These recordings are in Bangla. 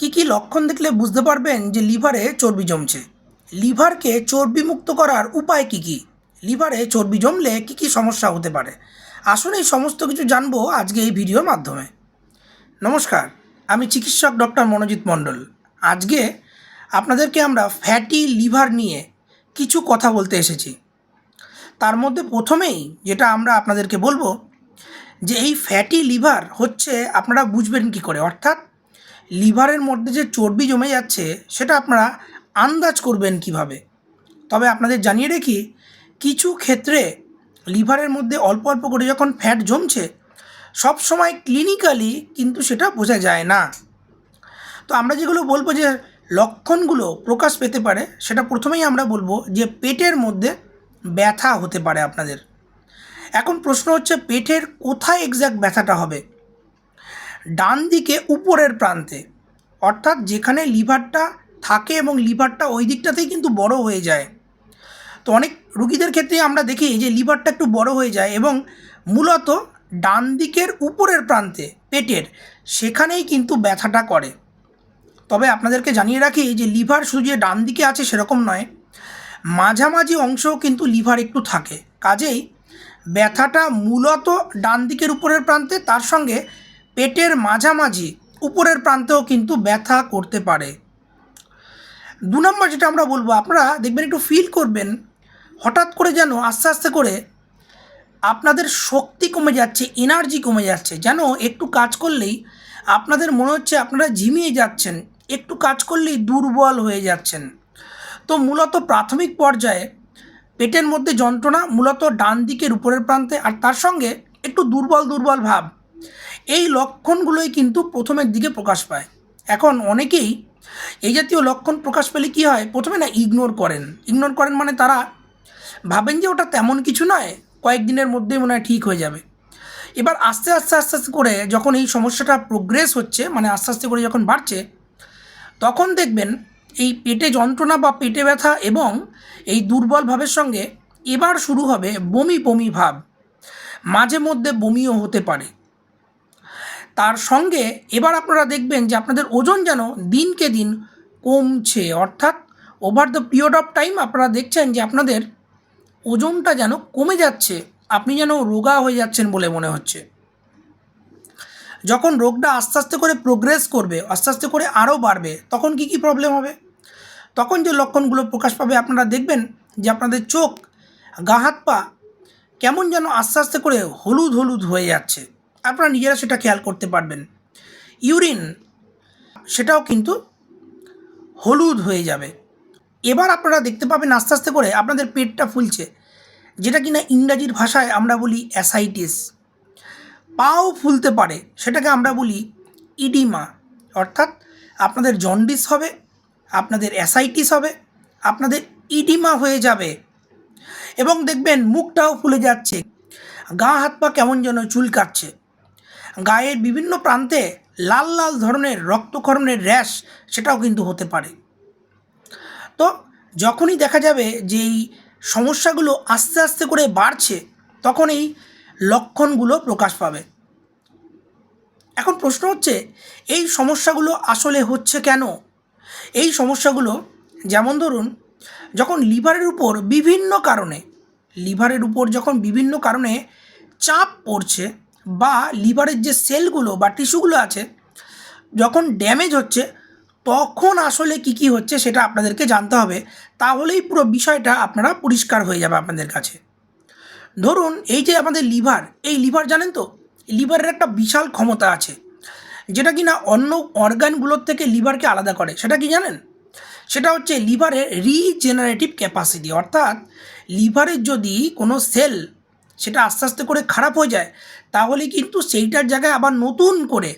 কি কি লক্ষণ দেখলে বুঝতে পারবেন যে লিভারে চর্বি জমছে? লিভারকে চর্বিমুক্ত করার উপায় কি কি? লিভারে চর্বি জমলে কি কি সমস্যা হতে পারে? আসুন এই সমস্ত কিছু জানব আজকে এই ভিডিওর মাধ্যমে। নমস্কার, আমি চিকিৎসক ডক্টর মনোজিৎ মণ্ডল। আজকে আপনাদেরকে আমরা ফ্যাটি লিভার নিয়ে কিছু কথা বলতে এসেছি। তার মধ্যে প্রথমেই যেটা আমরা আপনাদেরকে বলব যে এই ফ্যাটি লিভার হচ্ছে আপনারা বুঝবেন কি করে? অর্থাৎ লিভারের মধ্যে যে চর্বি জমে যাচ্ছে, সেটা আপনারা আন্দাজ করবেন কীভাবে? তবে আপনাদের জানিয়ে রেখি, কিছু ক্ষেত্রে লিভারের মধ্যে অল্প অল্প করে যখন ফ্যাট জমছে, সব সময় ক্লিনিক্যালি কিন্তু সেটা বোঝা যায় না। তো আমরা যেগুলো বলব যে লক্ষণগুলো প্রকাশ পেতে পারে, সেটা প্রথমেই আমরা বলব যে পেটের মধ্যে ব্যথা হতে পারে আপনাদের। এখন প্রশ্ন হচ্ছে, পেটের কোথায় এক্স্যাক্ট ব্যথাটা হবে? ডান দিকে উপরের প্রান্তে। অর্থাৎ যেখানে লিভারটা থাকে এবং লিভারটা ওই দিকটাতেই কিন্তু বড় হয়ে যায়। তো অনেক রুগীদের ক্ষেত্রে আমরা দেখি যে লিভারটা একটু বড় হয়ে যায় এবং মূলত ডান দিকের উপরের প্রান্তে, পেটের, সেখানেই কিন্তু ব্যথাটা করে। তবে আপনাদেরকে জানিয়ে রাখি যে লিভার শুধু যে ডান দিকে আছে সেরকম নয়, মাঝামাঝি অংশও কিন্তু লিভার একটু থাকে। কাজেই ব্যথাটা মূলত ডান দিকের উপরের প্রান্তে, তার সঙ্গে পেটের মাঝামাঝি, উপরের প্রান্তেও কিন্তু ব্যথা করতে পারে। দু নম্বর যেটা আমরা বলব, আপনারা দেখবেন একটু ফিল করবেন, হঠাৎ করে যেন আস্তে আস্তে করে আপনাদের শক্তি কমে যাচ্ছে এনার্জি কমে যাচ্ছে, যেন একটু কাজ করলেই আপনাদের মনে হচ্ছে আপনারা ঝিমিয়ে যাচ্ছেন, একটু কাজ করলেই দুর্বল হয়ে যাচ্ছেন। তো মূলত প্রাথমিক পর্যায়ে পেটের মধ্যে যন্ত্রণা, মূলত ডান দিকের উপরের প্রান্তে, আর তার সঙ্গে একটু দুর্বল দুর্বল ভাব। এই লক্ষণগুলোই কিন্তু প্রথমের দিকে প্রকাশ পায়। এখন অনেকেই এই জাতীয় লক্ষণ প্রকাশ পেলে কী হয়? প্রথমে না ইগনোর করেন। ইগনোর করেন মানে তারা ভাবেন যে ওটা তেমন কিছু নয়, কয়েকদিনের মধ্যেই মনে হয় ঠিক হয়ে যাবে। এবার আস্তে আস্তে আস্তে আস্তে করে যখন এই সমস্যাটা প্রোগ্রেস হচ্ছে মানে আস্তে আস্তে করে যখন বাড়ছে, তখন দেখবেন এই পেটে যন্ত্রণা বা পেটে ব্যথা এবং এই দুর্বল ভাবের সঙ্গে এবার শুরু হবে বমি বমি ভাব। মাঝে মধ্যে বমিও হতে পারে। তার সঙ্গে এবার আপনারা দেখবেন যে আপনাদের ওজন যেন দিনকে দিন কমছে। অর্থাৎ over the period of time আপনারা দেখছেন যে আপনাদের ওজনটা যেন কমে যাচ্ছে। আপনি যেন রোগা হয়ে যাচ্ছেন বলে মনে হচ্ছে। যখন রোগটা আস্তে আস্তে করে প্রোগ্রেস করবে, আস্তে আস্তে করে আরও বাড়বে, তখন কি কি প্রবলেম হবে? তখন যে লক্ষণগুলো প্রকাশ পাবে আপনারা দেখবেন যে আপনাদের চোখ, গা, হাত, পা কেমন যেন আস্তে আস্তে করে হলুদ হলুদ হয়ে যাচ্ছে। আপনারা নিজেরা সেটা খেয়াল করতে পারবেন। ইউরিন, সেটাও কিন্তু হলুদ হয়ে যাবে। এবার আপনারা দেখতে পাবেন আস্তে আস্তে করে আপনাদের পেটটা ফুলছে, যেটা কিনা ইংরাজির ভাষায় আমরা বলি অ্যাসাইটিস। পাও ফুলতে পারে, সেটাকে আমরা বলি ইডিমা, অর্থাৎ আপনাদের জন্ডিস হবে, আপনাদের অ্যাসাইটিস হবে, আপনাদের ইডিমা হয়ে যাবে। এবং দেখবেন মুখটাও ফুলে যাচ্ছে, গা হাত পা কেমন যেন চুলকাচ্ছে। গায়ের বিভিন্ন প্রান্তে লাল লাল ধরনের রক্তক্ষরণের র্যাশ সেটাও কিন্তু হতে পারে। তো যখনই দেখা যাবে যে এই সমস্যাগুলো আস্তে আস্তে করে বাড়ছে তখন এই লক্ষণগুলো প্রকাশ পাবে। এখন প্রশ্ন হচ্ছে, এই সমস্যাগুলো আসলে হচ্ছে কেন? এই সমস্যাগুলো, যেমন ধরুন, যখন লিভারের উপর বিভিন্ন কারণে, লিভারের উপর যখন বিভিন্ন কারণে চাপ পড়ছে বা লিভারের যে সেলগুলো বা টিস্যুগুলো আছে, যখন ড্যামেজ হচ্ছে, তখন আসলে কি কি হচ্ছে সেটা আপনাদেরকে জানতে হবে। তাহলেই পুরো বিষয়টা আপনারা পরিষ্কার হয়ে যাবে আপনাদের কাছে। ধরুন, এই যে আমাদের লিভার, এই লিভার জানেন তো? লিভারের একটা বিশাল ক্ষমতা আছে, যেটা কি না অন্য অর্গানগুলোর থেকে লিভারকে আলাদা করে। সেটা কি জানেন? সেটা হচ্ছে লিভারের রিজেনারেটিভ ক্যাপাসিটি অর্থাৎ লিভারের যদি কোনো সেল সেটা আস্তে আস্তে করে খারাপ হয়ে যায়, তাহলে কিন্তু সেইটার জায়গায় আবার নতুন করে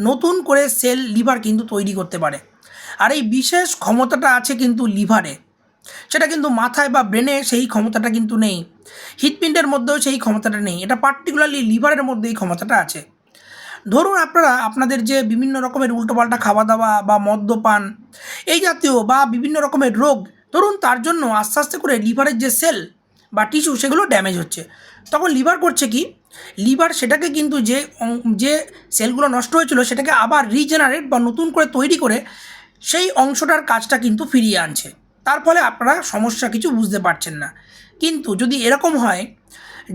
নতুন করে সেল লিভার কিন্তু তৈরি করতে পারে। আর এই বিশেষ ক্ষমতাটা আছে কিন্তু লিভারে সেটা কিন্তু মাথায় বা ব্রেনে সেই ক্ষমতাটা কিন্তু নেই। হৃৎপিণ্ডের মধ্যেও সেই ক্ষমতাটা নেই। এটা পার্টিকুলারলি লিভারের মধ্যে এই ক্ষমতাটা আছে। ধরুন আপনারা আপনাদের যে বিভিন্ন রকমের উল্টোপাল্টা খাওয়া দাওয়া বা মদ্যপান, এই জাতীয় বা বিভিন্ন রকমের রোগ, ধরুন তার জন্য আস্তে আস্তে করে লিভারের যে সেল বা টিস্যু সেগুলো ড্যামেজ হচ্ছে। তখন লিভার করছে কি? লিভার সেটাকে কিন্তু যে যে সেলগুলো নষ্ট হয়েছিল, সেটাকে আবার রিজেনারেট বা নতুন করে তৈরি করে সেই অংশটার কাজটা কিন্তু ফিরিয়ে আনছে। তার ফলে আপনারা সমস্যা কিছু বুঝতে পারছেন না। কিন্তু যদি এরকম হয়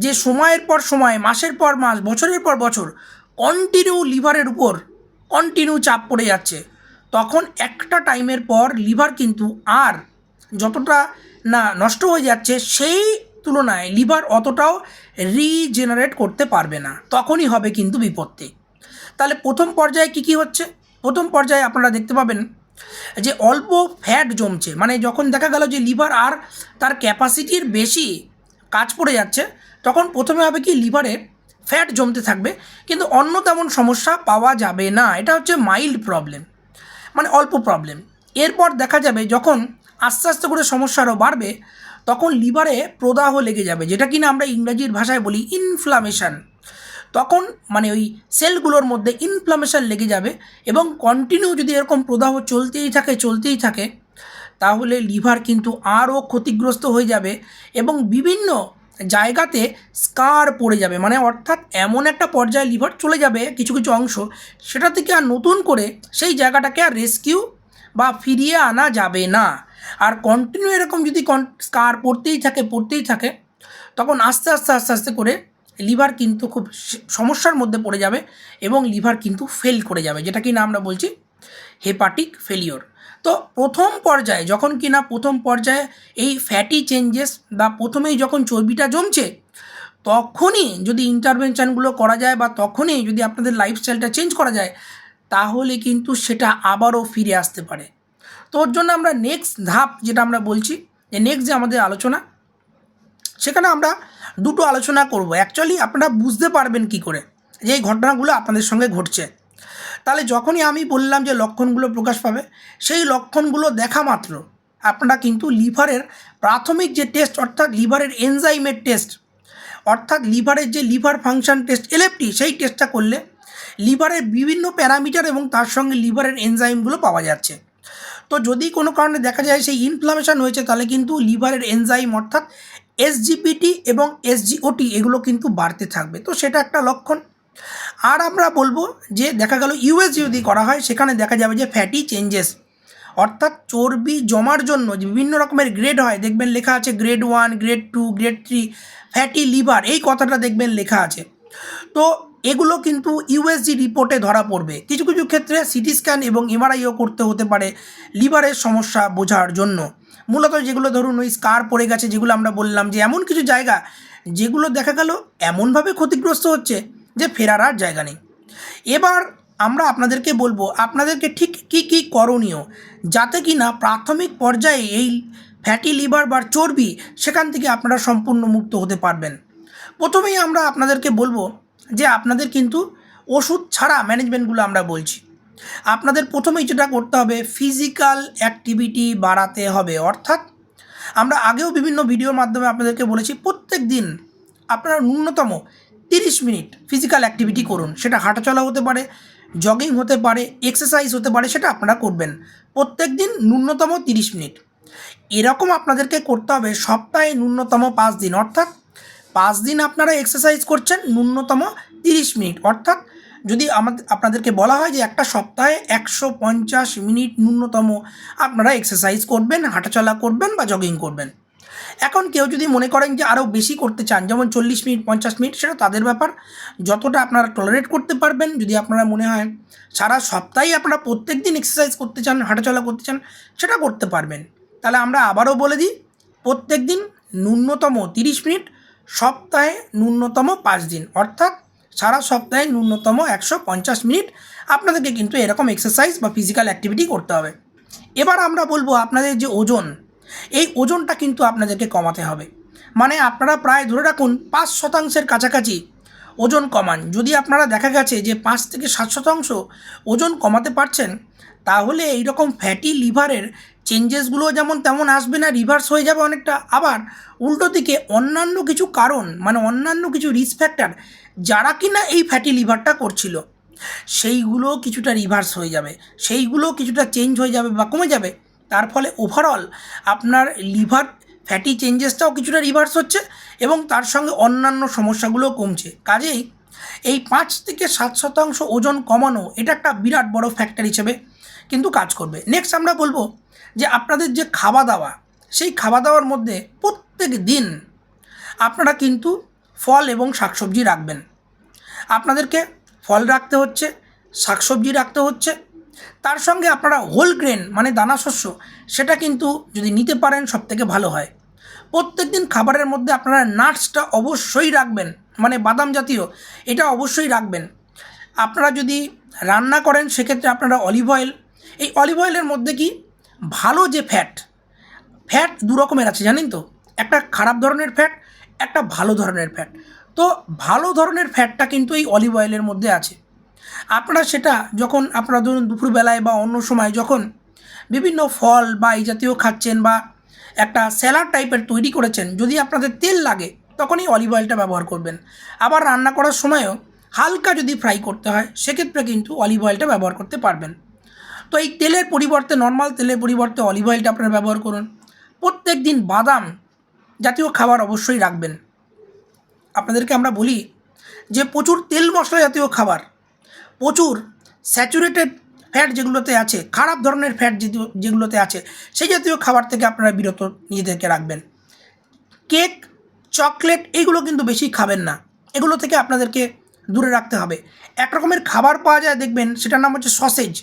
যে সময়ের পর সময়, মাসের পর মাস, বছরের পর বছর কন্টিনিউ লিভারের উপর কন্টিনিউ চাপ পড়ে যাচ্ছে, তখন একটা টাইমের পর লিভার কিন্তু আর যতটা না নষ্ট হয়ে যাচ্ছে, সেই তুলনায় লিভার অতটাও রিজেনারেট করতে পারবে না, তখনই হবে কিন্তু বিপত্তি। তাহলে প্রথম পর্যায়ে কী কী হচ্ছে? প্রথম পর্যায়ে আপনারা দেখতে পাবেন যে অল্প ফ্যাট জমছে মানে যখন দেখা গেল যে লিভার আর তার ক্যাপাসিটির বেশি কাজ পড়ে যাচ্ছে, তখন প্রথমে হবে কি লিভারে ফ্যাট জমতে থাকবে, কিন্তু অন্য তেমন সমস্যা পাওয়া যাবে না। এটা হচ্ছে মাইল্ড প্রবলেম মানে অল্প প্রবলেম এরপর দেখা যাবে যখন আস্তে আস্তে করে সমস্যা আরও বাড়বে তখন লিভারে প্রদাহ লেগে যাবে, যেটা কিনা আমরা ইংরাজির ভাষায় বলি ইনফ্লামেশন তখন মানে ওই সেলগুলোর মধ্যে ইনফ্লামেশন লেগে যাবে এবং কন্টিনিউ যদি এরকম প্রদাহ চলতেই থাকে চলতেই থাকে, তাহলে লিভার কিন্তু আরও ক্ষতিগ্রস্ত হয়ে যাবে এবং বিভিন্ন জায়গাতে স্কার পড়ে যাবে। মানে অর্থাৎ এমন একটা পর্যায়ে লিভার চলে যাবে কিছু কিছু অংশ, সেটা থেকে আর নতুন করে সেই জায়গাটাকে আর রেস্কিউ বা ফিরিয়ে আনা যাবে না। আর কন্টিনিউ এরকম যদি স্কার পড়তেই থাকে পড়তেই থাকে, তখন আস্তে আস্তে আস্তে আস্তে করে লিভার কিন্তু খুব সমস্যার মধ্যে পড়ে যাবে এবং লিভার কিন্তু ফেল করে যাবে, যেটা কিনা আমরা বলছি হেপাটিক ফেলিওর তো প্রথম পর্যায়ে যখন কিনা প্রথম পর্যায়ে এই ফ্যাটি চেঞ্জেস বা প্রথমেই যখন চর্বিটা জমছে, তখনই যদি ইন্টারভেনশানগুলো করা যায় বা তখনই যদি আপনাদের লাইফস্টাইলটা চেঞ্জ করা যায়, তাহলে কিন্তু সেটা আবারও ফিরে আসতে পারে। তো ওর জন্য আমরা নেক্সট ধাপ যেটা আমরা বলছি যে নেক্সট যে আমাদের আলোচনা, সেখানে আমরা দুটো আলোচনা করব। অ্যাকচুয়ালি আপনারা বুঝতে পারবেন কি করে যে এই ঘটনাগুলো আপনাদের সঙ্গে ঘটছে। তাহলে যখনই আমি বললাম যে লক্ষণগুলো প্রকাশ পাবে, সেই লক্ষণগুলো দেখা মাত্র। আপনারা কিন্তু লিভারের প্রাথমিক যে টেস্ট অর্থাৎ লিভারের এনজাইমের টেস্ট অর্থাৎ লিভারের যে লিভার ফাংশন টেস্ট এলএফটি সেই টেস্টটা করলে লিভারের বিভিন্ন প্যারামিটার এবং তার সঙ্গে লিভারের এনজাইমগুলো পাওয়া যাচ্ছে। তো যদি কোনো কারণে দেখা যায় সেই ইনফ্লামেশন হয়েছে, তাহলে কিন্তু লিভারের এনজাইম অর্থাৎ এসজিপিটি এবং এসজিওটি এগুলো কিন্তু বাড়তে থাকবে। তো সেটা একটা লক্ষণ। আর আমরা বলব যে দেখা গেল ইউএস যদি করা হয়, সেখানে দেখা যাবে যে ফ্যাটি চেঞ্জেস অর্থাৎ চর্বি জমার জন্য যে বিভিন্ন রকমের গ্রেড হয়, দেখবেন লেখা আছে grade one grade two grade three fatty liver এই কথাটা দেখবেন লেখা আছে। তো এগুলো কিন্তু ইউএসজি রিপোর্টে ধরা পড়বে। কিছু কিছু ক্ষেত্রে সিটি স্ক্যান এবং এমআরআইও করতে হতে পারে লিভারের সমস্যা বোঝার জন্য। মূলত যেগুলো ধরুন ওই স্কার পড়ে গেছে যেগুলো আমরা বললাম যে এমন কিছু জায়গা যেগুলো দেখা গেল এমনভাবে ক্ষতিগ্রস্ত হচ্ছে যে ফেরার আর জায়গা নেই। এবার আমরা আপনাদেরকে বলব, আপনাদেরকে ঠিক কী কী করণীয় যাতে কি না প্রাথমিক পর্যায়ে এই ফ্যাটি লিভার বা চর্বি সেখান থেকে আপনারা সম্পূর্ণ মুক্ত হতে পারবেন। প্রথমেই আমরা আপনাদেরকে বলব যে আপনাদের কিন্তু ওষুধ ছাড়া ম্যানেজমেন্টগুলো আমরা বলছি। আপনাদের প্রথমেই যেটা করতে হবে ফিজিক্যাল অ্যাক্টিভিটি বাড়াতে হবে। অর্থাৎ আমরা আগেও বিভিন্ন ভিডিওর মাধ্যমে আপনাদেরকে বলেছি প্রত্যেক দিন আপনারা ন্যূনতম তিরিশ মিনিট ফিজিক্যাল অ্যাক্টিভিটি করুন। সেটা হাঁটাচলা হতে পারে জগিং হতে পারে এক্সারসাইজ হতে পারে, সেটা আপনারা করবেন। প্রত্যেক দিন ন্যূনতম তিরিশ মিনিট। এরকম আপনাদেরকে করতে হবে সপ্তাহে ন্যূনতম পাঁচ দিন। অর্থাৎ পাঁচ দিন আপনারা এক্সারসাইজ করছেন ন্যূনতম তিরিশ মিনিট। অর্থাৎ যদি আমাদের আপনাদেরকে বলা হয় যে একটা সপ্তাহে একশো পঞ্চাশ মিনিট ন্যূনতম আপনারা এক্সারসাইজ করবেন, হাঁটাচলা করবেন বা জগিং করবেন। এখন কেউ যদি মনে করেন যে আরও বেশি করতে চান, যেমন চল্লিশ মিনিট, পঞ্চাশ মিনিট, সেটা তাদের ব্যাপার। যতটা আপনারা টলারেট করতে পারবেন, যদি আপনারা মনে হয় সারা সপ্তাহে আপনারা প্রত্যেক দিন এক্সারসাইজ করতে চান, হাঁটাচলা করতে চান, সেটা করতে পারবেন। তাহলে আমরা আবারও বলে দিই, প্রত্যেক দিন ন্যূনতম তিরিশ মিনিট সপ্তাহে ন্যূনতম পাঁচ দিন। অর্থাৎ সারা সপ্তাহে ন্যূনতম একশো পঞ্চাশ মিনিট আপনাদেরকে কিন্তু এরকম এক্সারসাইজ বা ফিজিক্যাল অ্যাক্টিভিটি করতে হবে। এবার আমরা বলব আপনাদের যে ওজন, এই ওজনটা কিন্তু আপনাদেরকে কমাতে হবে। মানে আপনারা প্রায় ধরে রাখুন পাঁচ শতাংশের কাছাকাছি ওজন কমান। যদি আপনারা দেখা গেছে যে পাঁচ থেকে সাত শতাংশ ওজন কমাতে পারছেন, তাহলে এই রকম ফ্যাটি লিভারের চেঞ্জেসগুলো যেমন তেমন আসবে না রিভার্স হয়ে যাবে অনেকটা। আবার উল্টো দিকে অন্যান্য কিছু কারণ মানে অন্যান্য কিছু রিস্ক ফ্যাক্টর যারা কিনা এই ফ্যাটি লিভারটা করছিল, সেইগুলো কিছুটা রিভার্স হয়ে যাবে, সেইগুলো কিছুটা চেঞ্জ হয়ে যাবে বা কমে যাবে। তার ফলে ওভারঅল আপনার লিভার ফ্যাটি চেঞ্জেসটাও কিছুটা রিভার্স হচ্ছে এবং তার সঙ্গে অন্যান্য সমস্যাগুলোও কমছে। কাজেই এই পাঁচ থেকে সাত শতাংশ ওজন কমানো এটা একটা বিরাট বড় ফ্যাক্টর হিসেবে কিন্তু কাজ করবে। নেক্সট আমরা বলব যে আপনাদের যে খাওয়া দাওয়া সেই খাওয়া দাওয়ার মধ্যে প্রত্যেক দিন আপনারা কিন্তু ফল এবং শাকসবজি রাখবেন। আপনাদেরকে ফল রাখতে হচ্ছে, শাকসবজি রাখতে হচ্ছে। তার সঙ্গে আপনারা হোল গ্রেন মানে দানা শস্য, সেটা কিন্তু যদি নিতে পারেন সব থেকে ভালো হয়। প্রত্যেক দিন খাবারের মধ্যে আপনারা নাটসটা অবশ্যই রাখবেন মানে বাদাম জাতীয়, এটা অবশ্যই রাখবেন। আপনারা যদি রান্না করেন, সেক্ষেত্রে আপনারা অলিভ অয়েল এই অলিভ অয়েলের মধ্যে কি ভালো যে ফ্যাট ফ্যাট দু রকমের আছে, জানেন তো? একটা খারাপ ধরনের ফ্যাট একটা ভালো ধরনের ফ্যাট তো ভালো ধরনের ফ্যাটটা কিন্তু এই অলিভ অয়েলের মধ্যে আছে। আপনারা সেটা যখন, আপনারা ধরুন দুপুরবেলায় বা অন্য সময় যখন বিভিন্ন ফল বা এই জাতীয় খাচ্ছেন বা একটা স্যালাড টাইপের তৈরি করেছেন, যদি আপনাদের তেল লাগে, তখনই অলিভ অয়েলটা ব্যবহার করবেন। আবার রান্না করার সময়ও হালকা যদি ফ্রাই করতে হয়, সেক্ষেত্রে কিন্তু অলিভ অয়েলটা ব্যবহার করতে পারবেন। তো এই তেলের পরিবর্তে নর্মাল তেলের পরিবর্তে অলিভ অয়েলটা আপনারা ব্যবহার করুন। প্রত্যেক দিন বাদাম জাতীয় খাবার অবশ্যই রাখবেন। আপনাদেরকে আমরা বলি যে প্রচুর তেল মশলা জাতীয় খাবার, প্রচুর স্যাচুরেটেড ফ্যাট যেগুলোতে আছে, খারাপ ধরনের ফ্যাট যেগুলো যেগুলোতে আছে, সেই জাতীয় খাবার থেকে আপনারা বিরত নিজেদেরকে রাখবেন। কেক চকলেট এইগুলো কিন্তু বেশি খাবেন না। এগুলো থেকে আপনাদেরকে দূরে রাখতে হবে। এক রকমের খাবার পাওয়া যায়, দেখবেন সেটার নাম হচ্ছে সসেজ।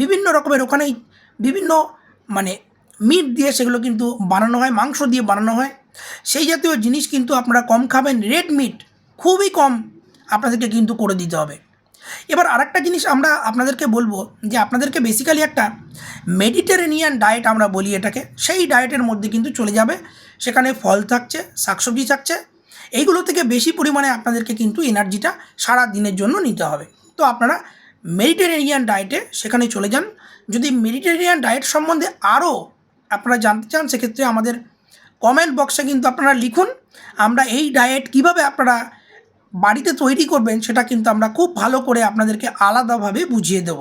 বিভিন্ন রকমের ওখানেই বিভিন্ন মানে মিট দিয়ে সেগুলো কিন্তু বানানো হয়, মাংস দিয়ে বানানো হয়। সেই জাতীয় জিনিস কিন্তু আপনারা কম খাবেন রেড মিট খুবই কম আপনাদেরকে কিন্তু করে দিতে হবে। এবার আরেকটা জিনিস আমরা আপনাদেরকে বলব যে আপনাদেরকে বেসিক্যালি একটা মেডিটেরেনিয়ান ডায়েট আমরা বলি এটাকে। সেই ডায়েটের মধ্যে কিন্তু চলে যাবে। সেখানে ফল থাকছে, শাকসবজি থাকছে এইগুলো থেকে বেশি পরিমাণে আপনাদেরকে কিন্তু এনার্জিটা সারা দিনের জন্য নিতে হবে। তো আপনারা মেডিটেরেনিয়ান ডায়েটে সেখানে চলে যান। যদি মেডিটেরেনিয়ান ডায়েট সম্বন্ধে আরও আপনারা জানতে চান, সেক্ষেত্রে আমাদের কমেন্ট বক্সে কিন্তু আপনারা লিখুন। আমরা এই ডায়েট কীভাবে আপনারা বাড়িতে তৈরি করবেন, সেটা কিন্তু আমরা খুব ভালো করে আপনাদেরকে আলাদাভাবে বুঝিয়ে দেব।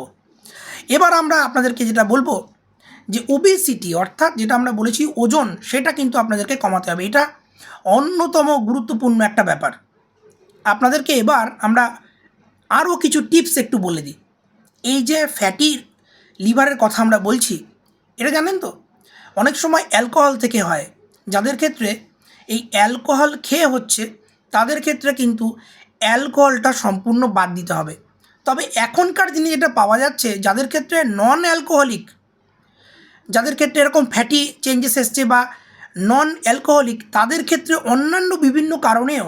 এবার আমরা আপনাদেরকে যেটা বলব যে ওবেসিটি অর্থাৎ যেটা আমরা বলেছি ওজন, সেটা কিন্তু আপনাদেরকে কমাতে হবে। এটা অন্যতম গুরুত্বপূর্ণ একটা ব্যাপার। আপনাদেরকে এবার আমরা আরও কিছু টিপস একটু বলে দিই। এই যে ফ্যাটি লিভারের কথা আমরা বলছি, এটা জানেন তো? অনেক সময় অ্যালকোহল থেকে হয়, যাদের ক্ষেত্রে এই অ্যালকোহল খেয়ে হচ্ছে, তাদের ক্ষেত্রে কিন্তু অ্যালকোহলটা সম্পূর্ণ বাদ দিতে হবে। তবে এখনকার দিনে যেটা পাওয়া যাচ্ছে, যাদের ক্ষেত্রে নন অ্যালকোহলিক যাদের ক্ষেত্রে এরকম ফ্যাটি চেঞ্জেস এসছে বা নন অ্যালকোহলিক তাদের ক্ষেত্রে অন্যান্য বিভিন্ন কারণেও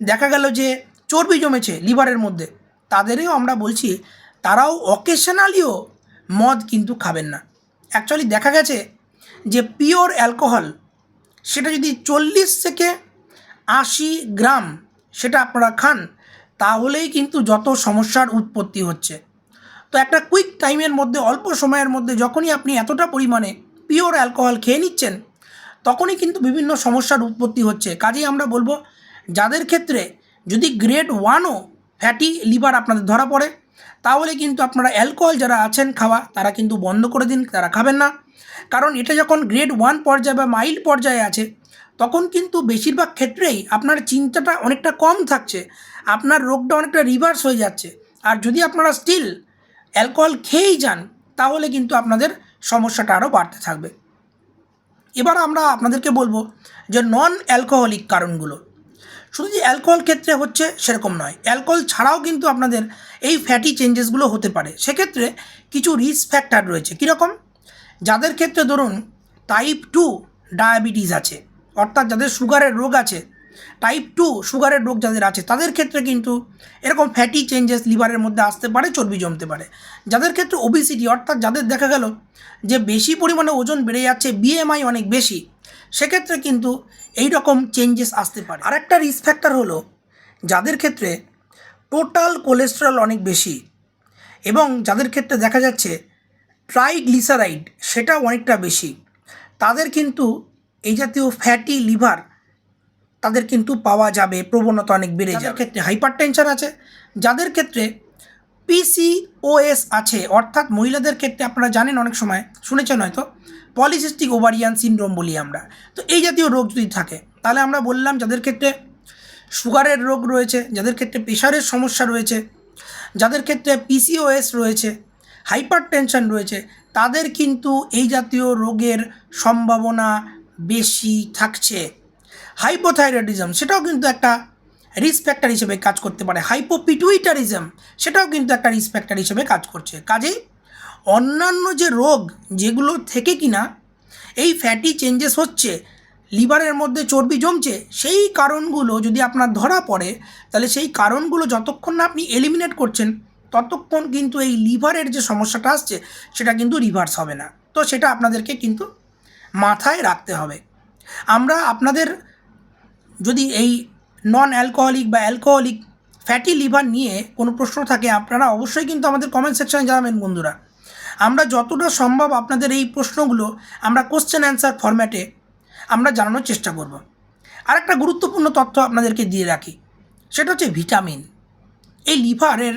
দেখা গেল যে চর্বি জমেছে লিভারের মধ্যে। তাদেরও আমরা বলছি তারাও অকেশনালিও মদ কিন্তু খাবেন না। অ্যাকচুয়ালি দেখা গেছে যে পিওর অ্যালকোহল সেটা যদি চল্লিশ থেকে আশি গ্রাম সেটা আপনারা খান, তাহলেই কিন্তু যত সমস্যার উৎপত্তি হচ্ছে। তো একটা কুইক টাইমের মধ্যে, অল্প সময়ের মধ্যে যখনই আপনি এতটা পরিমাণে পিওর অ্যালকোহল খেয়ে নিচ্ছেন তখনই কিন্তু বিভিন্ন সমস্যার উৎপত্তি হচ্ছে। কাজেই আমরা বলব, যাদের ক্ষেত্রে যদি গ্রেড ওয়ানও ফ্যাটি লিভার আপনাদের ধরা পড়ে, তাহলে কিন্তু আপনারা অ্যালকোহল যারা আছেন খাওয়া, তারা কিন্তু বন্ধ করে দিন, তারা খাবেন না। কারণ এটা যখন গ্রেড ওয়ান পর্যায়ে বা মাইল্ড পর্যায়ে আছে, তখন কিন্তু বেশিরভাগ ক্ষেত্রেই আপনার চিন্তাটা অনেকটা কম থাকছে, আপনার রোগটা অনেকটা রিভার্স হয়ে যাচ্ছে। আর যদি আপনারা স্টিল অ্যালকোহল খেয়েই যান, তাহলে কিন্তু আপনাদের সমস্যাটা আরও বাড়তে থাকবে। এবার আমরা আপনাদেরকে বলব যে নন অ্যালকোহলিক কারণগুলো। শুধু যে অ্যালকোহল ক্ষেত্রে হচ্ছে সেরকম নয় অ্যালকোহল ছাড়াও কিন্তু আপনাদের এই ফ্যাটি চেঞ্জেসগুলো হতে পারে। সেক্ষেত্রে কিছু রিস্ক ফ্যাক্টার রয়েছে। কীরকম? যাদের ক্ষেত্রে ধরুন টাইপ টু ডায়াবেটিস আছে, অর্থাৎ যাদের সুগারের রোগ আছে টাইপ টু সুগারের রোগ যাদের আছে, তাদের ক্ষেত্রে কিন্তু এরকম ফ্যাটি চেঞ্জেস লিভারের মধ্যে আসতে পারে, চর্বি জমতে পারে। যাদের ক্ষেত্রে ওবিসিটি অর্থাৎ যাদের দেখা গেল যে বেশি পরিমাণে ওজন বেড়ে যাচ্ছে বিএমআই অনেক বেশি, সেক্ষেত্রে কিন্তু এই রকম চেঞ্জেস আসতে পারে। আরেকটা রিস্ক ফ্যাক্টর হলো যাদের ক্ষেত্রে টোটাল কোলেস্টেরল অনেক বেশি এবং যাদের ক্ষেত্রে দেখা যাচ্ছে ট্রাইগ্লিসারাইড সেটা অনেকটা বেশি, তাদের কিন্তু এই জাতীয় ফ্যাটি লিভার তাদের কিন্তু পাওয়া যাবে প্রবণতা অনেক বেড়ে যাবে। ক্ষেত্রে হাইপার টেনশন আছে যাদের ক্ষেত্রে পিসিওএস আছে অর্থাৎ মহিলাদের ক্ষেত্রে আপনারা জানেন অনেক সময় শুনেছেন হয়তো পলিসিস্টিক ওভারিয়ান সিনড্রোম বলি আমরা। তো এই জাতীয় রোগ যদি থাকে তাহলে আমরা বললাম যাদের ক্ষেত্রে সুগারের রোগ রয়েছে যাদের ক্ষেত্রে প্রেশারের সমস্যা রয়েছে যাদের ক্ষেত্রে পিসিওএস রয়েছে হাইপার টেনশন রয়েছে তাদের কিন্তু এই জাতীয় রোগের সম্ভাবনা বেশি থাকছে। হাইপোথাইরয়েডিজম সেটাও কিন্তু একটা রিস্ক ফ্যাক্টর হিসেবে কাজ করতে পারে। হাইপোপিটুইটারিজম সেটাও কিন্তু একটা রিস্ক ফ্যাক্টর হিসেবে কাজ করছে। কাজেই অন্যান্য যে রোগ যেগুলো থেকে কিনা এই ফ্যাটি চেঞ্জেস হচ্ছে লিভারের মধ্যে চর্বি জমছে, সেই কারণগুলো যদি আপনার ধরা পড়ে, তাহলে সেই কারণগুলো যতক্ষণ না আপনি এলিমিনেট করছেন, ততক্ষণ কিন্তু এই লিভারের যে সমস্যাটা আসছে, সেটা কিন্তু রিভার্স হবে না। তো সেটা আপনাদেরকে কিন্তু মাথায় রাখতে হবে। আমরা আপনাদের যদি এই নন অ্যালকোহলিক বা অ্যালকোহলিক ফ্যাটি লিভার নিয়ে কোনো প্রশ্ন থাকে, আপনারা অবশ্যই কিন্তু আমাদের কমেন্ট সেকশানে জানাবেন বন্ধুরা। আমরা যতটা সম্ভব আপনাদের এই প্রশ্নগুলো আমরা কোশ্চেন অ্যান্সার ফরম্যাটে আমরা জানানোর চেষ্টা করব। আর একটা গুরুত্বপূর্ণ তথ্য আপনাদেরকে দিয়ে রাখি, সেটা হচ্ছে ভিটামিন এই লিভারের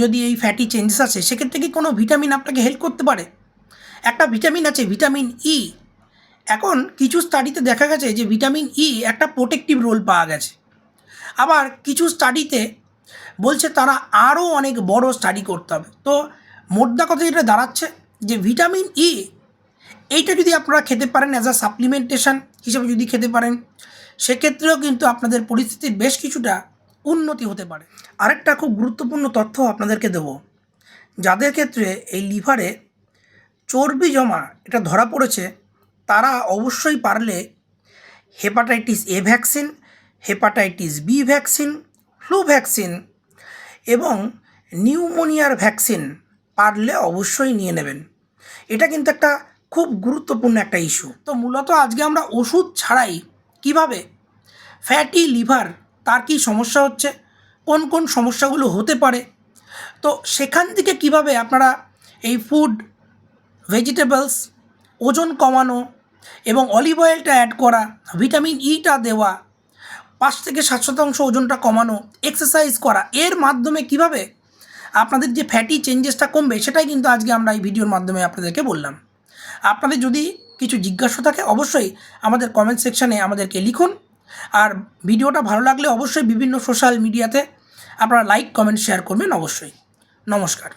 যদি এই ফ্যাটি চেঞ্জেস আছে সেক্ষেত্রে কি কোনো ভিটামিন আপনাকে হেল্প করতে পারে? একটা ভিটামিন আছে ভিটামিন ই এখন কিছু স্টাডিতে দেখা গেছে যে ভিটামিন ই একটা প্রোটেক্টিভ রোল পাওয়া গেছে। আবার কিছু স্টাডিতে বলছে তারা আরও অনেক বড় স্টাডি করতে হবে। তো মোদ্দা কথা যেটা দাঁড়াচ্ছে যে ভিটামিন ই এইটা যদি আপনারা খেতে পারেন অ্যাজ আ সাপ্লিমেন্টেশন হিসেবে যদি খেতে পারেন, সেক্ষেত্রেও কিন্তু আপনাদের পরিস্থিতির বেশ কিছুটা উন্নতি হতে পারে। আরেকটা খুব গুরুত্বপূর্ণ তথ্য আপনাদেরকে দেবো। যাদের ক্ষেত্রে এই লিভারে চর্বি জমা, এটা ধরা পড়েছে তারা অবশ্যই পারলে hepatitis A vaccine, hepatitis B vaccine, flu vaccine এবং নিউমোনিয়ার ভ্যাকসিন পারলে অবশ্যই নিয়ে নেবেন। এটা কিন্তু একটা খুব গুরুত্বপূর্ণ একটা ইস্যু। তো মূলত আজকে আমরা ওষুধ ছাড়াই কীভাবে ফ্যাটি লিভার, তার কী সমস্যা হচ্ছে, কোন কোন সমস্যাগুলো হতে পারে, তো সেখান থেকে কীভাবে আপনারা এই ফুড, ভেজিটেবলস, ওজন কমানো এবং অলিভ অয়েলটা অ্যাড করা ভিটামিন ইটা দেওয়া, পাঁচ থেকে সাত শতাংশ ওজনটা কমানো এক্সারসাইজ করা, এর মাধ্যমে কীভাবে আপনাদের যে ফ্যাটি চেঞ্জেসটা কমবে সেটাই কিন্তু আজকে আমরা এই ভিডিওর মাধ্যমে আপনাদেরকে বললাম। আপনাদের যদি কিছু জিজ্ঞাসা থাকে অবশ্যই আমাদের কমেন্ট সেকশানে আমাদেরকে লিখুন। আর ভিডিওটা ভালো লাগলে অবশ্যই বিভিন্ন সোশ্যাল মিডিয়াতে আপনারা লাইক কমেন্ট শেয়ার করবেন অবশ্যই। নমস্কার।